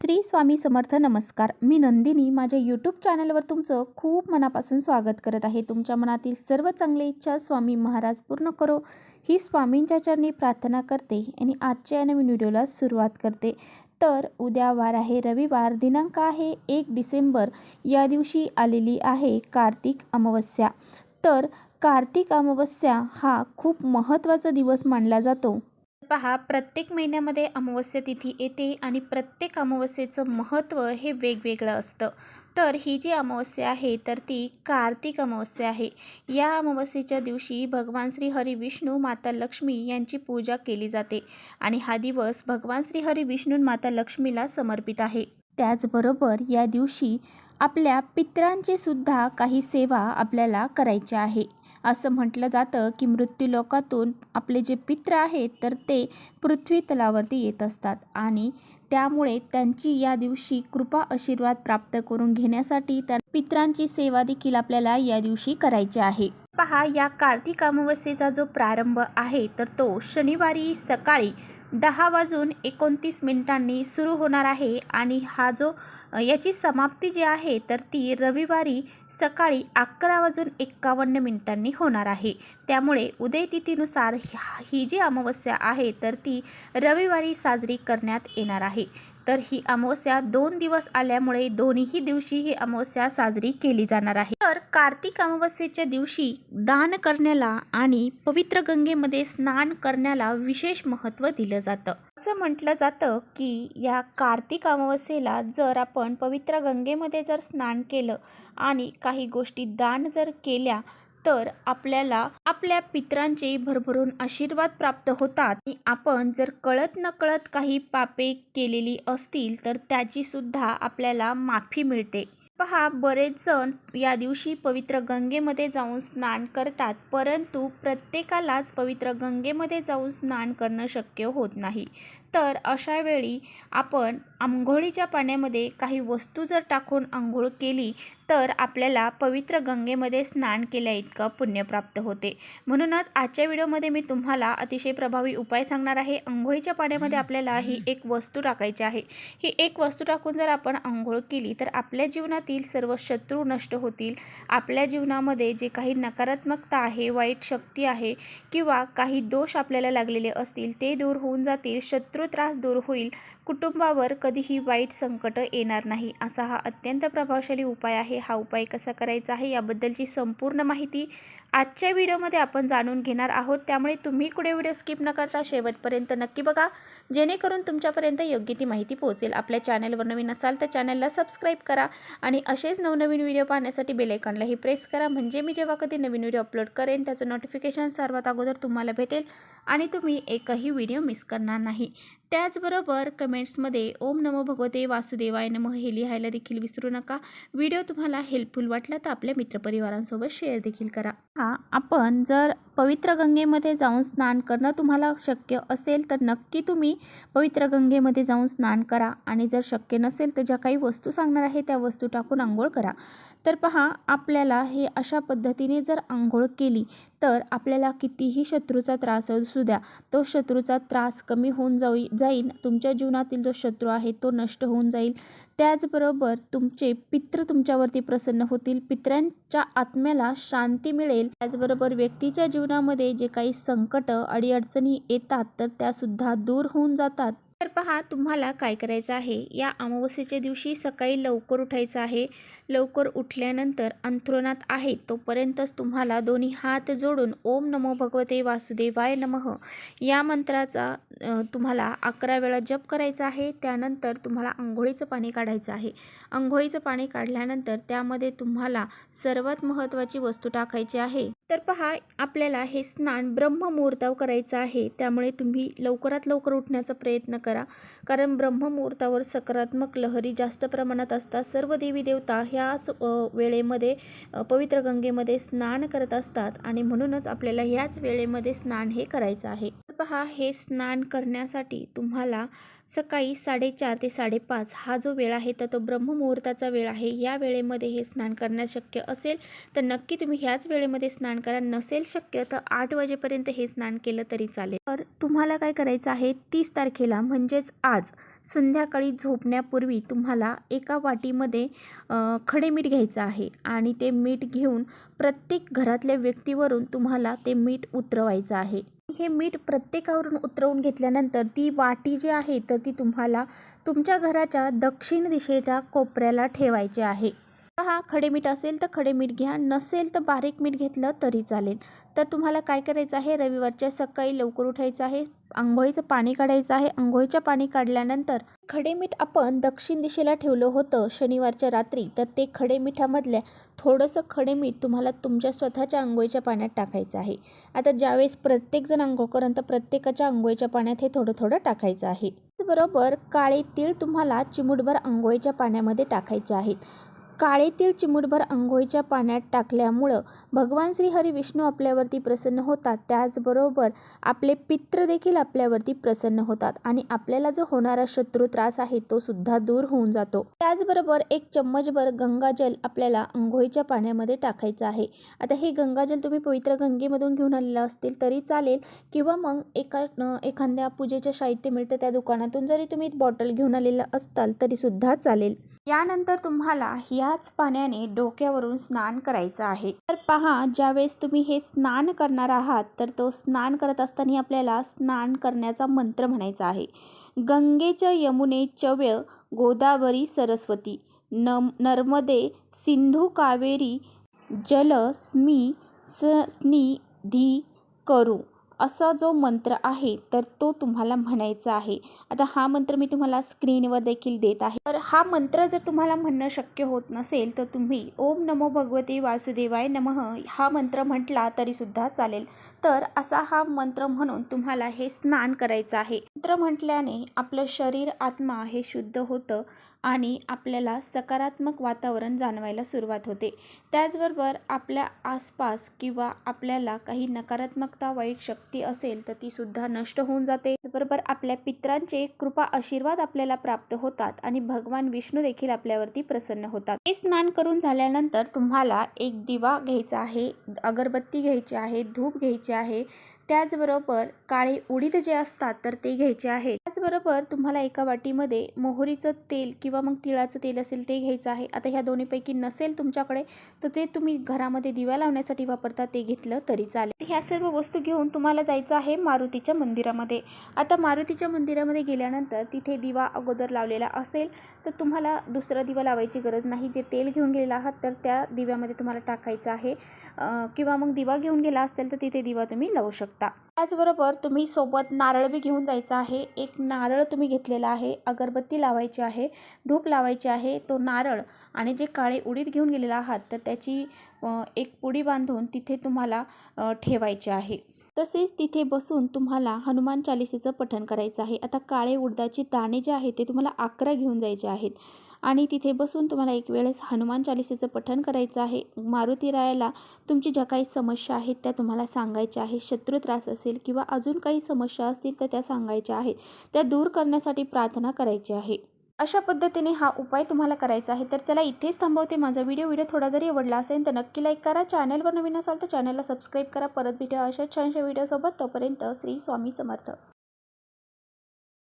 श्री स्वामी समर्थ नमस्कार. मी नंदिनी. माझ्या यूट्यूब चॅनलवर तुमचं खूप मनापासून स्वागत करत आहे. तुमच्या मनातील सर्व चांगली इच्छा स्वामी महाराज पूर्ण करो. ही स्वामींच्या चरणी प्रार्थना करते आणि आजच्या या नवीन व्हिडिओला सुरुवात करते. तर उद्या वार आहे रविवार. दिनांक आहे एक डिसेंबर. या दिवशी आलेली आहे कार्तिक अमावस्या. तर कार्तिक अमावस्या हा खूप महत्त्वाचा दिवस मानला जातो. पहा प्रत्येक महिन्यामध्ये अमावस्या तिथी येते आणि प्रत्येक अमावस्येचं महत्त्व हे वेगवेगळं असतं. तर ही जी अमावस्या आहे तर ती कार्तिक अमावस्या आहे. या अमावस्येच्या दिवशी भगवान श्री हरी विष्णू माता लक्ष्मी यांची पूजा केली जाते आणि हा दिवस भगवान श्री हरी विष्णू माता लक्ष्मीला समर्पित आहे. त्याचबरोबर या दिवशी आपल्या पित्रांची सुद्धा काही सेवा आपल्याला करायची आहे. असं म्हटलं जातं की मृत्यूलोकातून आपले जे पित्र आहेत तर ते पृथ्वी तलावरती येत असतात आणि त्यामुळे त्यांची या दिवशी कृपा आशीर्वाद प्राप्त करून घेण्यासाठी त्या पित्रांची सेवा देखील आपल्याला या दिवशी करायची आहे. पहा या कार्तिक अमावस्येचा जो प्रारंभ आहे तर तो शनिवारी सकाळी दहा वाजून एकोणतीस मिनिटांनी सुरू होणार आहे. आणि हा जो याची समाप्ती जी आहे तर ती रविवारी सकाळी अकरा वाजून एक्कावन्न मिनिटांनी होणार आहे. त्यामुळे उदयतिथीनुसार ही जी अमावस्या आहे तर ती रविवारी साजरी करण्यात येणार आहे. तर ही अमावस्या दोन दिवस आल्यामुळे दोन्ही दिवशी ही अमावस्या साजरी केली जाणार आहे. तर कार्तिक अमावस्येच्या दिवशी दान करण्याला आणि पवित्र गंगेमध्ये स्नान करण्याला विशेष महत्त्व दिलं जातं. असं म्हटलं जातं की या कार्तिक अमावस्येला जर आपण पवित्र गंगेमध्ये जर स्नान केलं आणि काही गोष्टी दान जर केल्या तर आपल्याला आपल्या पित्रांचे भरभरून आशीर्वाद प्राप्त होतात. आणि आपण जर कळत नकळत काही पापे केलेली असतील तर त्याची सुद्धा आपल्याला माफी मिळते. पहा बरेच जण या दिवशी पवित्र गंगेमध्ये जाऊन स्नान करतात परंतु प्रत्येकालाच पवित्र गंगेमध्ये जाऊन स्नान करणं शक्य होत नाही. तर अशा वेळी आपण आंघोळीच्या पाण्यामध्ये काही वस्तू जर टाकून आंघोळ केली तर आपल्याला पवित्र गंगेमध्ये स्नान केल्या इतकं पुण्य प्राप्त होते. म्हणूनच आजच्या व्हिडिओमध्ये मी तुम्हाला अतिशय प्रभावी उपाय सांगणार आहे. आंघोळीच्या पाण्यामध्ये आपल्याला ही एक वस्तू टाकायची आहे. ही एक वस्तू टाकून जर आपण आंघोळ केली तर आपल्या जीवनातील सर्व शत्रू नष्ट होतील. आपल्या जीवनामध्ये जे काही नकारात्मकता आहे वाईट शक्ती आहे किंवा काही दोष आपल्याला लागलेले असतील ते दूर होऊन जातील शत्रू त्रास दूर होईल कुटुंबावर कधीही वाईट संकट येणार नाही असा हा अत्यंत प्रभावशाली उपाय आहे. हा उपाय कसा करायचा आहे याबद्दलची संपूर्ण माहिती आजच्या व्हिडिओमध्ये आपण जाणून घेणार आहोत. त्यामुळे तुम्ही कुठे व्हिडिओ स्किप न करता शेवटपर्यंत नक्की बघा. जेणेकरून तुमच्यापर्यंत योग्य ती माहिती पोहोचेल. आपल्या चॅनलवर नवीन असाल तर चॅनलला सबस्क्राईब करा आणि असेच नवनवीन व्हिडिओ पाहण्यासाठी बेलायकॉनलाही प्रेस करा. म्हणजे मी जेव्हा कधी नवीन व्हिडिओ अपलोड करेन त्याचं नोटिफिकेशन सर्वात अगोदर तुम्हाला भेटेल आणि तुम्ही एकही व्हिडिओ मिस करणार नाही. त्याचबरोबर कमेंट्समध्ये ओम नमो भगवते वासुदेवाय नमो हे लिहायला देखील विसरू नका. व्हिडिओ तुम्हाला हेल्पफुल वाटला तर आपल्या मित्रपरिवारांसोबत शेअर देखील करा. हा आपण जर पवित्र गंगेमध्ये जाऊन स्नान करणं तुम्हाला शक्य असेल तर नक्की तुम्ही पवित्र गंगेमध्ये जाऊन स्नान करा. आणि जर शक्य नसेल तर ज्या काही वस्तू सांगणार आहे त्या वस्तू टाकून आंघोळ करा. तर पहा आपल्याला हे अशा पद्धतीने जर आंघोळ केली तर आपल्याला कितीही शत्रूचा त्रास असू द्या तो शत्रूचा त्रास कमी होऊन जाऊ जाईल. तुमच्या जीवनातील जो शत्रू आहे तो नष्ट होऊन जाईल. त्याचबरोबर तुमचे पित्र तुमच्यावरती प्रसन्न होतील. पित्रांच्या आत्म्याला शांती मिळेल. त्याचबरोबर व्यक्तीच्या जीवनामध्ये जे काही संकट अडीअडचणी येतात तर त्यासुद्धा दूर होऊन जातात. तर पहा तुम्हाला काय करायचं आहे? या अमावस्येच्या दिवशी सकाळी लवकर उठायचं आहे. लवकर उठल्यानंतर अंथरुणात आहे तोपर्यंतच तुम्हाला दोन्ही हात जोडून ओम नमो भगवते वासुदेवाय नमः या मंत्राचा तुम्हाला अकरा वेळा जप करायचा आहे. त्यानंतर तुम्हाला आंघोळीचं पाणी काढायचं आहे. आंघोळीचं पाणी काढल्यानंतर त्यामध्ये तुम्हाला सर्वात महत्त्वाची वस्तू टाकायची आहे. तर पहा आपल्याला हे स्नान ब्रह्ममुहूर्तावर करायचं आहे. त्यामुळे तुम्ही लवकरात लवकर उठण्याचा प्रयत्न करा. कारण ब्रह्ममुहूर्तावर सकारात्मक लहरी जास्त प्रमाणात असतात. सर्व देवी देवता ह्याच वेळेमध्ये पवित्र गंगेमध्ये स्नान करत असतात आणि म्हणूनच आपल्याला ह्याच वेळेमध्ये स्नान हे करायचं आहे. पहा हे स्नान करण्यासाठी तुम्हाला सकाळी साडेचार ते साडेपाच हा जो वेळ आहे तर तो ब्रह्ममुहूर्ताचा वेळ आहे. या वेळेमध्ये हे स्नान करणं शक्य असेल तर नक्की तुम्ही ह्याच वेळेमध्ये स्नान करा. नसेल शक्य तर आठ वाजेपर्यंत हे स्नान केलं तरी चालेल. तर तुम्हाला काय करायचं आहे तीस तारखेला म्हणजेच आज संध्याकाळी झोपण्यापूर्वी तुम्हाला एका वाटीमध्ये खडे मीठ घ्यायचं आहे आणि ते मीठ घेऊन प्रत्येक घरातल्या व्यक्तीवरून तुम्हाला ते मीठ उतरवायचं आहे. हे मीठ प्रत्येकावरून उतरवून घेतल्यानंतर ती वाटी जी आहे तर ती तुम्हाला तुमच्या घराच्या दक्षिण दिशेच्या कोपऱ्याला ठेवायची आहे. हा खडे मीठ असेल तर खडे मीठ घ्या. नसेल तर बारीक मीठ घेतलं तरी चालेल. तर तुम्हाला काय करायचं आहे? रविवारच्या सकाळी लवकर उठायचं आहे. आंघोळीचं पाणी काढायचं आहे. आंघोळीचं पाणी काढल्यानंतर खडे मीठ आपण दक्षिण दिशेला ठेवलं होतं शनिवारच्या रात्री. तर ते खडे मिठामधल्या थोडंसं खडे मीठ तुम्हाला तुमच्या स्वतःच्या आंघोळीच्या पाण्यात टाकायचं आहे. आता ज्यावेळेस प्रत्येकजण आंघोळ करेन तर प्रत्येकाच्या आंघोळीच्या पाण्यात हे थोडं थोडं टाकायचं आहे. बरोबर काळे तीळ तुम्हाला चिमूटभर आंघोळीच्या पाण्यामध्ये टाकायचे आहेत. काळे तीळ चिमूटभर आंघोळीच्या पाण्यात टाकल्यामुळं भगवान श्री हरी विष्णू आपल्यावरती प्रसन्न होतात. त्याचबरोबर आपले पित्र देखील आपल्यावरती प्रसन्न होतात आणि आपल्याला जो होणारा शत्रू त्रास आहे तो सुद्धा दूर होऊन जातो. त्याचबरोबर एक चम्मचभर गंगाजल आपल्याला आंघोळीच्या पाण्यामध्ये टाकायचं आहे. आता हे गंगाजल तुम्ही पवित्र गंगेमधून घेऊन आलेलं असतील तरी चालेल किंवा मग एका एखाद्या पूजेच्या साहित्य मिळतं त्या दुकानातून जरी तुम्ही बॉटल घेऊन आलेलं असताल तरीसुद्धा चालेल. यानंतर तुम्हाला ह्याच पाण्याने डोक्यावरून स्नान करायचं आहे. तर पहा ज्यावेळेस तुम्ही हे स्नान करणार आहात तर तो स्नान करत असताना आपल्याला स्नान करण्याचा मंत्र म्हणायचा आहे. गंगेच यमुने चव्य गोदावरी सरस्वती नम नर्मदे सिंधू कावेरी जल स्मी स स्नी धी करू. असा जो मंत्र आहे तर तो तुम्हाला म्हणायचा आहे. आता हा मंत्र मी तुम्हाला स्क्रीनवर देखील देत आहे. तर हा मंत्र जर तुम्हाला म्हणणं शक्य होत नसेल तर तुम्ही ओम नमो भगवते वासुदेवाय नमः हा मंत्र म्हटला तरीसुद्धा चालेल. तर असा हा मंत्र म्हणून तुम्हाला हे स्नान करायचं आहे. मंत्र म्हटल्याने आपलं शरीर आत्मा हे शुद्ध होतं आणि आपल्याला सकारात्मक वातावरण जाणवायला सुरुवात होते. त्याचबरोबर आपल्या आसपास किंवा आपल्याला काही नकारात्मकता वाईट शक्ती असेल तर ती सुद्धा नष्ट होऊन जाते. त्याचबरोबर आपल्या पित्रांचे कृपा आशीर्वाद आपल्याला प्राप्त होतात आणि भगवान विष्णू देखील आपल्यावरती प्रसन्न होतात. हे स्नान करून झाल्यानंतर तुम्हाला एक दिवा घ्यायचा आहे अगरबत्ती घ्यायची आहे धूप घ्यायची आहे त्याचबरोबर काळे उडीद जे असतात तर ते घ्यायचे आहे त्याचबरोबर तुम्हाला एका वाटीमध्ये मोहरीचं तेल किंवा मग तिळाचं तेल असेल ते घ्यायचं आहे. आता ह्या दोन्हीपैकी नसेल तुमच्याकडे तर ते तुम्ही घरामध्ये दिवा लावण्यासाठी वापरता ते घेतलं तरी चालेल. ह्या सर्व वस्तू घेऊन तुम्हाला जायचं आहे मारुतीच्या मंदिरामध्ये. आता मारुतीच्या मंदिरामध्ये गेल्यानंतर तिथे दिवा अगोदर लावलेला असेल तर तुम्हाला दुसरा दिवा लावायची गरज नाही. जे तेल घेऊन गेलेला आहात तर त्या दिव्यामध्ये तुम्हाला टाकायचं आहे. किंवा मग दिवा घेऊन गेला असेल तर तिथे दिवा तुम्ही लावू शकता. त्याचबरोबर तुम्ही सोबत नारळ बी घेऊन जायचं आहे. एक नारळ तुम्ही घेतलेला आहे. अगरबत्ती लावायची आहे. धूप लावायची आहे. तो नारळ आणि जे काळे उडीद घेऊन गेलेला आहात तर त्याची एक पुडी बांधून तिथे तुम्हाला ठेवायची ठेवायचे आहे. तसेच तिथे बसून तुम्हाला हनुमान चालिसेचं पठण करायचं आहे. आता काळे उडदाचे दाणे जे आहेत ते तुम्हाला अकरा घेऊन जायचे आहेत. आणि तिथे बसून तुम्हाला एक वेळेस हनुमान चालिसेचं पठण करायचं आहे. मारुती रायाला तुमची ज्या काही समस्या आहेत त्या तुम्हाला सांगायच्या आहेत. शत्रू त्रास असेल किंवा अजून काही समस्या असतील तर त्या सांगायच्या आहेत. त्या दूर करण्यासाठी प्रार्थना करायची आहे. अशा पद्धतीने हा उपाय तुम्हाला करायचा आहे. तर चला इथेच थांबवते माझा व्हिडिओ. व्हिडिओ थोडा जरी आवडला असेल तर नक्की लाईक करा. चॅनलवर नवीन असाल तर चॅनलला सबस्क्राईब करा. परत भेटूया अशा छानशा व्हिडिओसोबत. तोपर्यंत श्री स्वामी समर्थ.